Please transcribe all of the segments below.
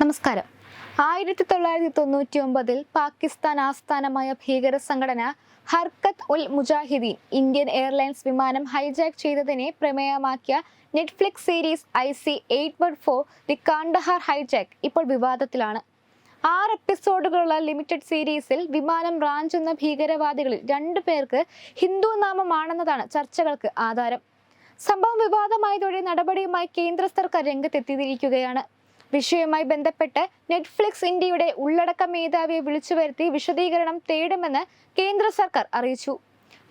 നമസ്കാരം. ആയിരത്തി തൊള്ളായിരത്തി തൊണ്ണൂറ്റി ഒമ്പതിൽ പാകിസ്ഥാൻ ആസ്ഥാനമായ ഭീകര സംഘടന ഹർക്കത്ത് ഉൽ മുജാഹിദീൻ ഇന്ത്യൻ എയർലൈൻസ് വിമാനം ഹൈജാക്ക് ചെയ്തതിനെ പ്രമേയമാക്കിയ Netflix series I C eight one four the Kandahar hijack ഇപ്പോൾ വിവാദത്തിലാണ്. ആറ് എപ്പിസോഡുകളുള്ള ലിമിറ്റഡ് സീരീസിൽ വിമാനം റാഞ്ചുന്ന ഭീകരവാദികളിൽ രണ്ടു പേർക്ക് ഹിന്ദു നാമമാണെന്നതാണ് ചർച്ചകൾക്ക് ആധാരം. സംഭവം വിവാദമായതോടെ നടപടിയുമായി കേന്ദ്ര സർക്കാർ രംഗത്തെത്തിയിരിക്കുകയാണ്. വിഷയവുമായി ബന്ധപ്പെട്ട് നെറ്റ്ഫ്ലിക്സ് ഇന്ത്യയുടെ ഉള്ളടക്ക മേധാവിയെ വിളിച്ചു വരുത്തി വിശദീകരണം തേടുമെന്ന് കേന്ദ്ര സർക്കാർ അറിയിച്ചു.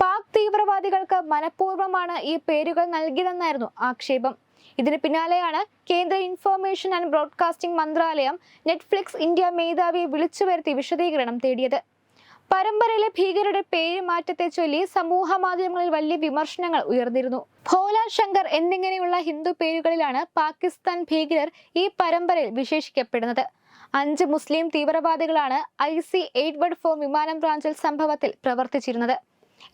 പാക് തീവ്രവാദികൾക്ക് മനഃപൂർവമാണ് ഈ പേരുകൾ നൽകിയതെന്നായിരുന്നു ആക്ഷേപം. ഇതിന് പിന്നാലെയാണ് കേന്ദ്ര ഇൻഫർമേഷൻ ആൻഡ് ബ്രോഡ്കാസ്റ്റിംഗ് മന്ത്രാലയം നെറ്റ്ഫ്ലിക്സ് ഇന്ത്യ മേധാവിയെ വിളിച്ചു വരുത്തി വിശദീകരണം തേടിയത്. പരമ്പരയിലെ ഭീകരരുടെ പേര് മാറ്റത്തെ ചൊല്ലി സമൂഹ മാധ്യമങ്ങളിൽ വലിയ വിമർശനങ്ങൾ ഉയർന്നിരുന്നു. ഭോല ശങ്കർ എന്നിങ്ങനെയുള്ള ഹിന്ദു പേരുകളിലാണ് പാകിസ്ഥാൻ ഭീകരർ ഈ പരമ്പരയിൽ വിശേഷിക്കപ്പെടുന്നത്. അഞ്ച് മുസ്ലിം തീവ്രവാദികളാണ് ഐ സി എയ്റ്റ് ഫോർ വിമാനം ബ്രാഞ്ചിൽ സംഭവത്തിൽ പ്രവർത്തിച്ചിരുന്നത്.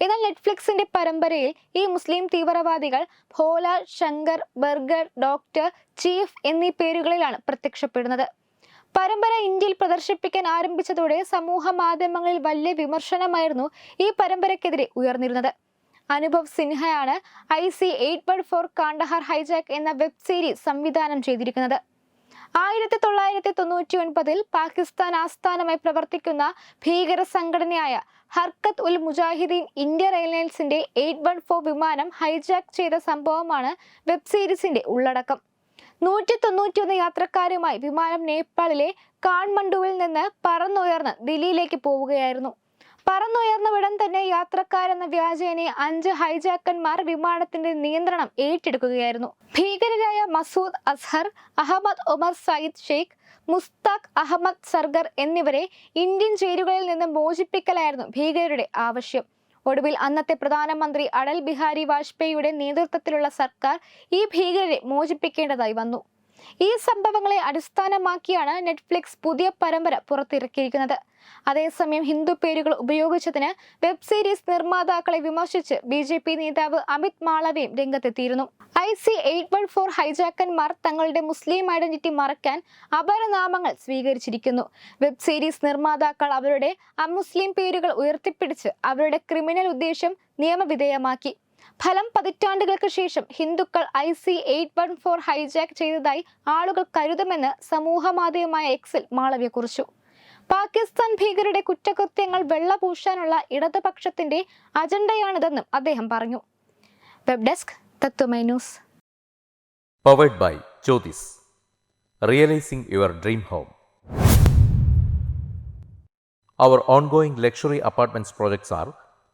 എന്നാൽ നെറ്റ്ഫ്ലിക്സിന്റെ പരമ്പരയിൽ ഈ മുസ്ലിം തീവ്രവാദികൾ Bhola Shankar burger doctor chief എന്നീ പേരുകളിലാണ് പ്രത്യക്ഷപ്പെടുന്നത്. പരമ്പര ഇന്ത്യയിൽ പ്രദർശിപ്പിക്കാൻ ആരംഭിച്ചതോടെ സമൂഹ മാധ്യമങ്ങളിൽ വലിയ വിമർശനമായിരുന്നു ഈ പരമ്പരയ്ക്കെതിരെ ഉയർന്നിരുന്നത്. Anubhav സിൻഹയാണ് I C eight one four Kandahar hijack എന്ന വെബ് സീരീസ് സംവിധാനം ചെയ്തിരിക്കുന്നത്. ആയിരത്തി തൊള്ളായിരത്തി തൊണ്ണൂറ്റി ഒൻപതിൽ പാകിസ്ഥാൻ ആസ്ഥാനമായി പ്രവർത്തിക്കുന്ന ഭീകര സംഘടനയായ ഹർക്കത്ത് ഉൽ മുജാഹിദീൻ ഇന്ത്യ എയർലൈൻസിന്റെ എയ്റ്റ് വൺ ഫോർ വിമാനം ഹൈജാക്ക് ചെയ്ത സംഭവമാണ് വെബ് സീരീസിന്റെ ഉള്ളടക്കം. നൂറ്റി തൊണ്ണൂറ്റിയൊന്ന് യാത്രക്കാരുമായി വിമാനം നേപ്പാളിലെ കാൺമണ്ഡുവിൽ നിന്ന് പറന്നുയർന്ന് ദില്ലിയിലേക്ക് പോവുകയായിരുന്നു. പറന്നുയർന്ന ഉടൻ തന്നെ യാത്രക്കാരെന്ന വ്യാജേനെ അഞ്ച് ഹൈജാക്കന്മാർ വിമാനത്തിന്റെ നിയന്ത്രണം ഏറ്റെടുക്കുകയായിരുന്നു. ഭീകരരായ മസൂദ് അസ്ഹർ അഹമ്മദ് ഉമർ സയ്യിദ് ഷെയ്ഖ് മുസ്താഖ് അഹമ്മദ് സർഗർ എന്നിവരെ ഇന്ത്യൻ ചേരുകളിൽ നിന്ന് മോചിപ്പിക്കലായിരുന്നു ഭീകരരുടെ ആവശ്യം. ഒടുവിൽ അന്നത്തെ പ്രധാനമന്ത്രി അടൽ ബിഹാരി വാജ്പേയിയുടെ നേതൃത്വത്തിലുള്ള സർക്കാർ ഈ ഭീകരരെ മോചിപ്പിക്കേണ്ടതായി വന്നു. ഈ സംഭവങ്ങളെ അടിസ്ഥാനമാക്കിയാണ് നെറ്റ്ഫ്ലിക്സ് പുതിയ പരമ്പര പുറത്തിറക്കിയിരിക്കുന്നത്. അതേസമയം ഹിന്ദു പേരുകൾ ഉപയോഗിച്ചതിന് വെബ് സീരീസ് നിർമ്മാതാക്കളെ വിമർശിച്ച് ബി ജെ പി നേതാവ് അമിത് മാളവയും രംഗത്തെത്തിയിരുന്നു. I C eight one four ഹൈജാക്കന്മാർ തങ്ങളുടെ മുസ്ലിം ഐഡന്റിറ്റി മറയ്ക്കാൻ അപരനാമങ്ങൾ സ്വീകരിച്ചിരിക്കുന്നു. വെബ് സീരീസ് നിർമ്മാതാക്കൾ അവരുടെ അമുസ്ലിം പേരുകൾ ഉയർത്തിപ്പിടിച്ച് അവരുടെ ക്രിമിനൽ ഉദ്ദേശം നിയമവിധേയമാക്കി. ഫലം പതിറ്റാണ്ടുകൾക്ക് ശേഷം ഹിന്ദുക്കൾ I C eight one four hijack ചെയ്തതായി ആളുകൾ കരുതുമെന്ന് സമൂഹ മാധ്യമമായ എക്സിൽ മാളവ്യ കുറിച്ചു. പാകിസ്ഥാൻ ഭീകരരുടെ കുറ്റകൃത്യങ്ങൾ വെള്ളപൂശാനുള്ള ഇടതുപക്ഷത്തിന്റെ അജണ്ടയാണിതെന്നും അദ്ദേഹം പറഞ്ഞു. Web desk Tatwamayi news. Powered by Jyothis realising your dream home